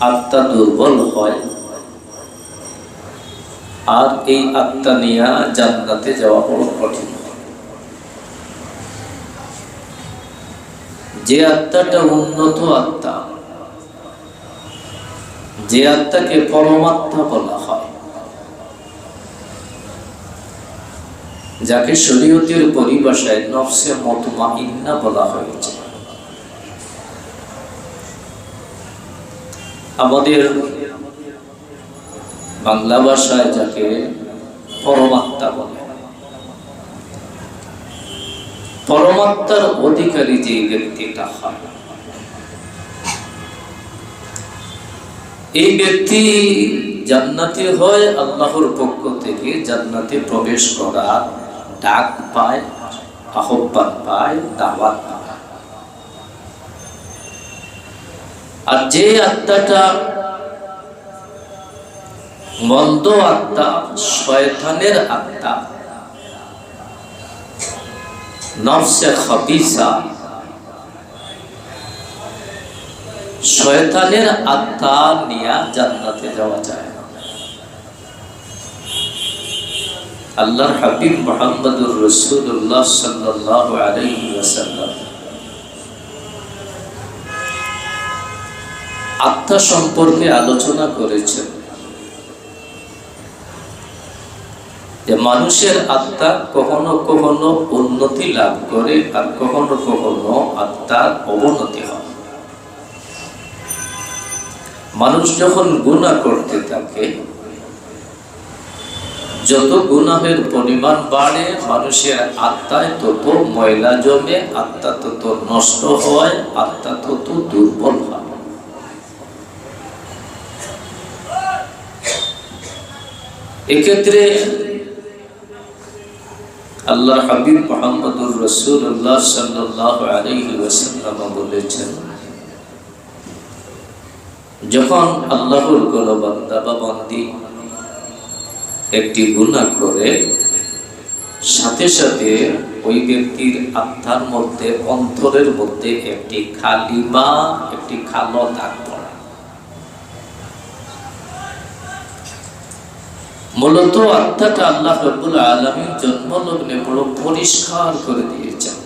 আত্মা দুর্বল হয়। আর এই আত্মা নিয়ে জান্নাতে যাওয়া বড় কঠিন। যে আত্মাটা উন্নত আত্মা, যে আত্মাকে পরমাত্মা বলা হয়, যাকে শরীয়তের পরিভাষায় নফসে মতমা ইন্না বলা হয়েছে। আমাদের বাংলা ভাষায় যাকে পরমাত্মা বলে। পরমাত্মার অধিকারী যে ব্যক্তিটা হয়, এই ব্যক্তি জান্নাতে হয় আল্লাহর পক্ষ থেকে, জান্নাতে প্রবেশ করার ডাক পায়, আহ্বান পায়, দাওয়াত পায়। আর যে আত্মাটা মন্দ আত্মা, শয়তানের আত্মা শয়তানের আত্মা নিয়ে জান্নাতে যাওয়া যায় আল্লাহর হাবিব মোহাম্মদুর রসুল্লাহ সাল্লাহ আলাইহি আত্মা সম্পর্কে আলোচনা করেছেন যে মানুষের আত্মা কখনো কখনো উন্নতি লাভ করে আর কখনো কখনো আত্মার অবনতি হয়। মানুষ যখন গুণা করতে থাকে, যত গুনাহের পরিমাণ বাড়ে, মানুষের আত্মায় তত ময়লা জমে, আত্মা তত নষ্ট হয়, আত্মা তত দুর্বল হয়। এক্ষেত্রে আল্লাহ হাবিব মোহাম্মদুর রসুল্লাহ সাল্লাহ আলহি ওয়াসাল্লাম বলেছেন, যখন আল্লাহর কোন বান্দা বা বান্দি একটি গুণা করে, সাথে সাথে ওই ব্যক্তির আত্মার মধ্যে, অন্তরের মধ্যে একটি খালিমা একটি খালো দাগ পড়ে মূলত আত্মাটা আল্লাহ রব্বুল আলমীর জন্মলগ্নে বড় পরিষ্কার করে দিয়েছেন।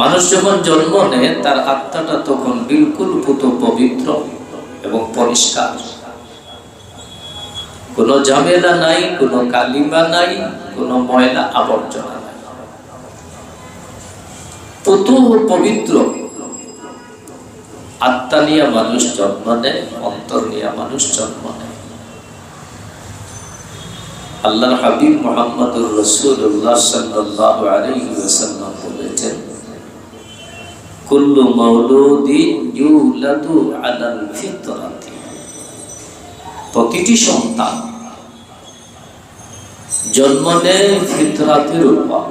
মানুষ যখন জন্ম নেয়, তার আত্মাটা তখন বিলকুল পুত পবিত্র এবং পরিষ্কার। কোনো ঝামেলা নাই, কোনো কালিমা নাই, কোনো ময়লা আবর্জনা নাই। পুত পবিত্র আত্মা নিয়ে মানুষ জন্ম নেয় অন্তর নিয়ে মানুষ জন্ম নেয়। আল্লাহ হাবিব মোহাম্মদুর রসুল্লাহ সাল্লাহ বলেছেন, কুল্লু মাউলুদিন ইউলাদু আলাল ফিতরাতি। প্রতিটি সন্তান জন্ম নেয় ফিতরাতের উপর।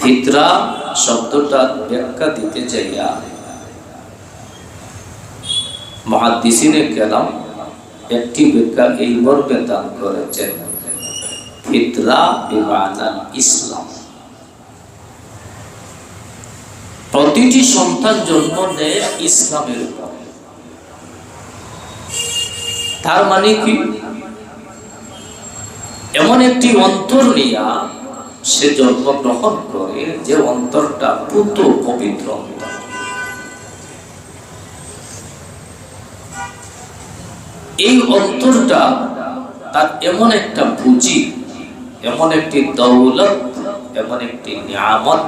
ফিতরা শব্দটা ব্যাখ্যা দিতে যাইয়া মহাদিসিনে গেলাম একটি ব্যাখ্যা এই মর্মে দান করেছেন। বিমানাল ইসলাম। প্রতিটি সন্তান জন্ম নেয় ইসলামের উপর। তার মানে কি? এমন একটি অন্তর নিয়া সে জন্মগ্রহণ করে যে অন্তরটা পুত পবিত্র অন্তর এই অন্তরটা তার এমন একটা পুঁজি, এমন একটি দৌলত, এমন একটি নিয়ামত,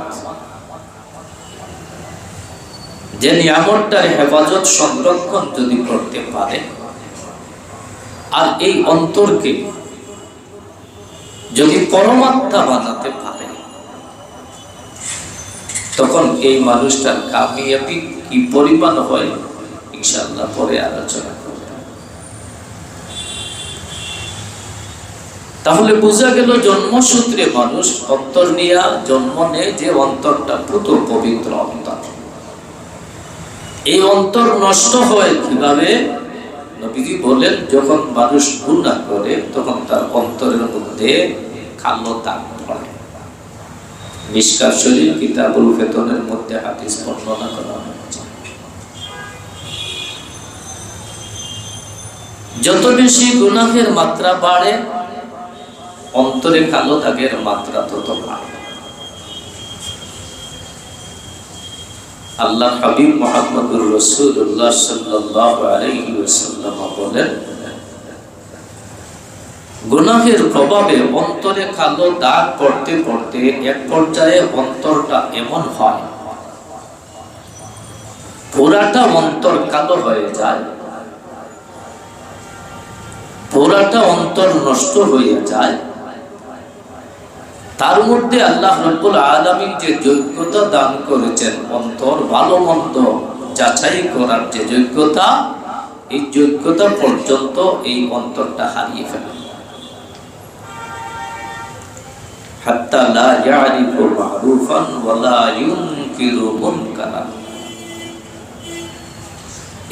যে নিয়ামতটার হেফাজত সংরক্ষণ যদি করতে পারে, আর এই অন্তরকে যদি পরমাত্মা বানাতে পারে, তখন এই মানুষটার কামিয়াবি কি পরিমাণ হয় ইনশাল্লাহ পরে আলোচনা তাহলে বোঝা গেল জন্মসূত্রে মানুষ অন্তর নিয়ে জন্ম নেয় যে অন্তরটা পুত পবিত্র অন্তর এই অন্তর নষ্ট হয় কীভাবে? নবীজি বলেন যখন মানুষ গুণা করে, তখন তার অন্তরের মধ্যে কালো দাগ পড়ে। মিসকাত শরীফ কিতাবুল ফেতনের মধ্যে হাদিস বর্ণনা করা হয়েছে। যত বেশি গুনাহের মাত্রা বাড়ে, অন্তরে কালো দাগের মাত্রা তত বাড়ে। আল্লাহ হাবিব মোহাম্মদুর রসুল্লাহ সাল্লাহ আলাইহি ওয়াসাল্লাম বলেন, গুনাহের প্রভাবে অন্তরে কালো দাগ পড়তে পড়তে এক পর্যায়ে অন্তরটা এমন হয় পুরাটা অন্তর কালো হয়ে যায় পুরাটা অন্তর নষ্ট হয়ে যায় তার মধ্যে আল্লাহ রব্বুল আলমীর যে যোগ্যতা দান করেছেন, অন্তর ভালো মন্দ যাচাই করার যে যোগ্যতা, এই যোগ্যতা পর্যন্ত এই অন্তরটা হারিয়ে ফেলে।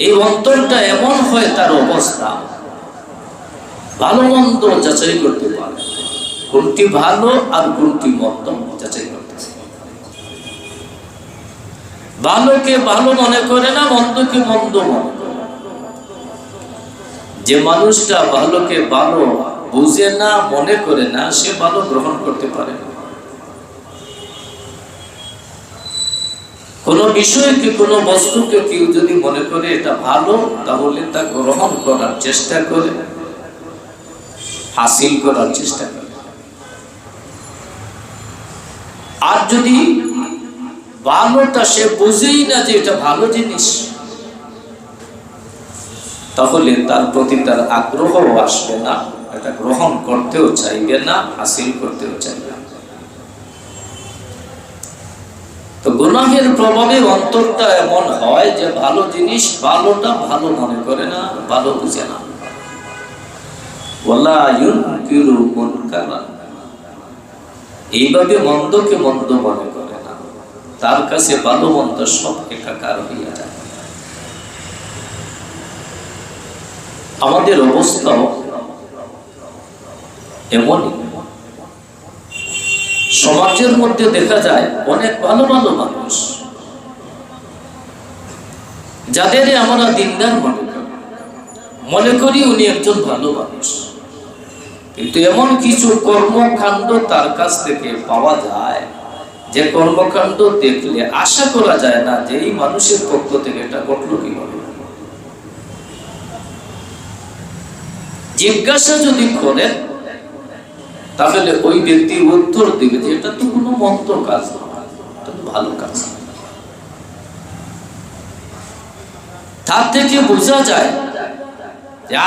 এই অন্তরটা এমন হয় তার অবস্থা, ভালো মন্দ যাচাই করতে পারে কোনটি ভালো আর কোনটি মন্দ যাচাই করতেছে। ভালোকে ভালো মনে করে না, মন্দকে মন্দ মনে যে মানুষটা ভালোকে ভালো বুঝে না, মনে করে না, সে ভালো গ্রহণ করতে পারে কোনো বিষয়কে, কোনো বস্তুকে কেউ যদি মনে করে এটা ভালো, তাহলে তা গ্রহণ করার চেষ্টা করে, হাসিল করার চেষ্টা করে। আর যদি ভালোটা সে বুঝেই না যে এটা ভালো জিনিস, তাহলে তার প্রতি তার আগ্রহ আসবে না, এটা গ্রহণ করতেও চাইবে না, হাসিল করতেও চাইবে না। তো গুনাহের প্রভাবে অন্তরটা এমন হয় যে ভালো জিনিস ভালোটা ভালো মনে করে না, ভালো বুঝে না। ওয়ালা ইউনকিরু মুনকারান। এইভাবে মন্দকে মন্দ মনে করে না। তার কাছে ভালো মন্দ সব একাকার হইয়া যায় আমাদের অবস্থাও এমনই। সমাজের মধ্যে দেখা যায় অনেক ভালো ভালো মানুষ যাদের আমরা দিনদার মনে করি। মনে করি উনি একজন ভালো মানুষ। কিন্তু এমন কিছু কর্মকাণ্ড তার কাছ থেকে পাওয়া যায়। যে কর্মকাণ্ড দেখলে আশা করা যায় না যে এই মানুষের পক্ষ থেকে এটা ঘটলো কীভাবে। জিজ্ঞাসা যদি করেন, তাহলে ওই ব্যক্তি উত্তর দিবে যে এটা তো কোনো মন্দ কাজ তো ভালো কাজ। তার থেকে বোঝা যায়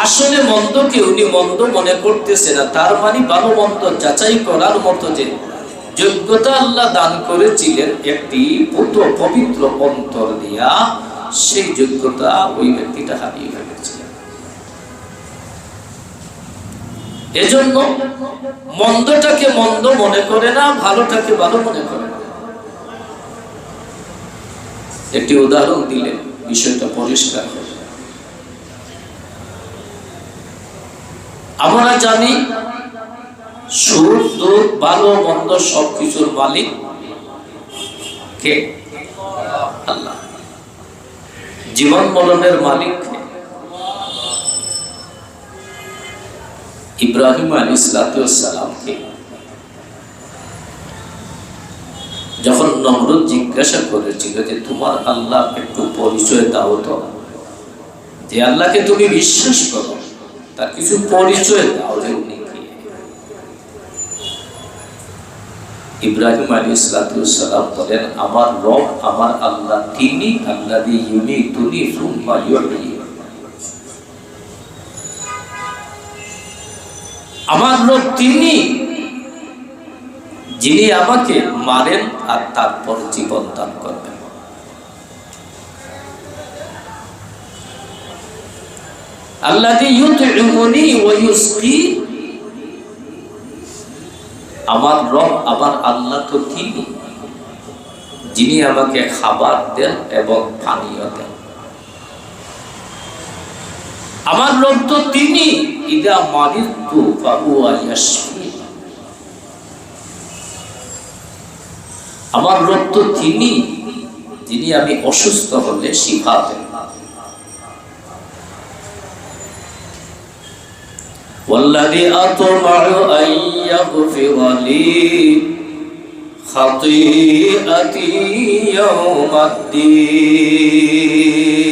আসলে মন্দকে উনি মন্দ মনে করতেছে না। তার মানে ভালো মন্দ যাচাই করার মতো যে যোগ্যতা আল্লাহ দান করেছিলেন একটি পুত পবিত্র অন্তর দিয়া, সেই যোগ্যতা ওই ব্যক্তিটা হারিয়ে ফেলেছে। এজন্য মন্দটাকে মন্দ মনে করে না, ভালোটাকে ভালো মনে করে না। একটি উদাহরণ দিলে বিষয়টা পরিষ্কার হবে আমরা জানি সুর, দুধ ভালো মন্দ সবকিছুর মালিক কে? আল্লাহ। জীবন মরণের মালিক ইব্রাহিম আলী সালাতামকে যখন নমরুদ জিজ্ঞাসা করেছিল যে, তোমার আল্লাহ একটু পরিচয় দাও তো। যে আল্লাহকে তুমি বিশ্বাস করো। তার কিছু পরিচয় দাও যে উনি কি। ইব্রাহিম আলী সালাম বলেন, আমার রব, আমার আল্লাহ তিনি আল্লাহ ইউনি তুনি সুম্মা ইউহি আমার রব তিনি, যিনি আমাকে মারেন আর তারপর জীবন দান করবেন। আমার রব আমার আল্লাহ তো তিনি যিনি আমাকে খাবার দেন এবং পানীয় দেন। আমার রব তো তিনি। ইদা মারিতু ফাহুয়া ইয়াশফি। আমার রব তো তিনি। যিনি আমি অসুস্থ হলে শিফা দেন। والذي أطمع أن يغفر لي خطيئتي يوم الدين.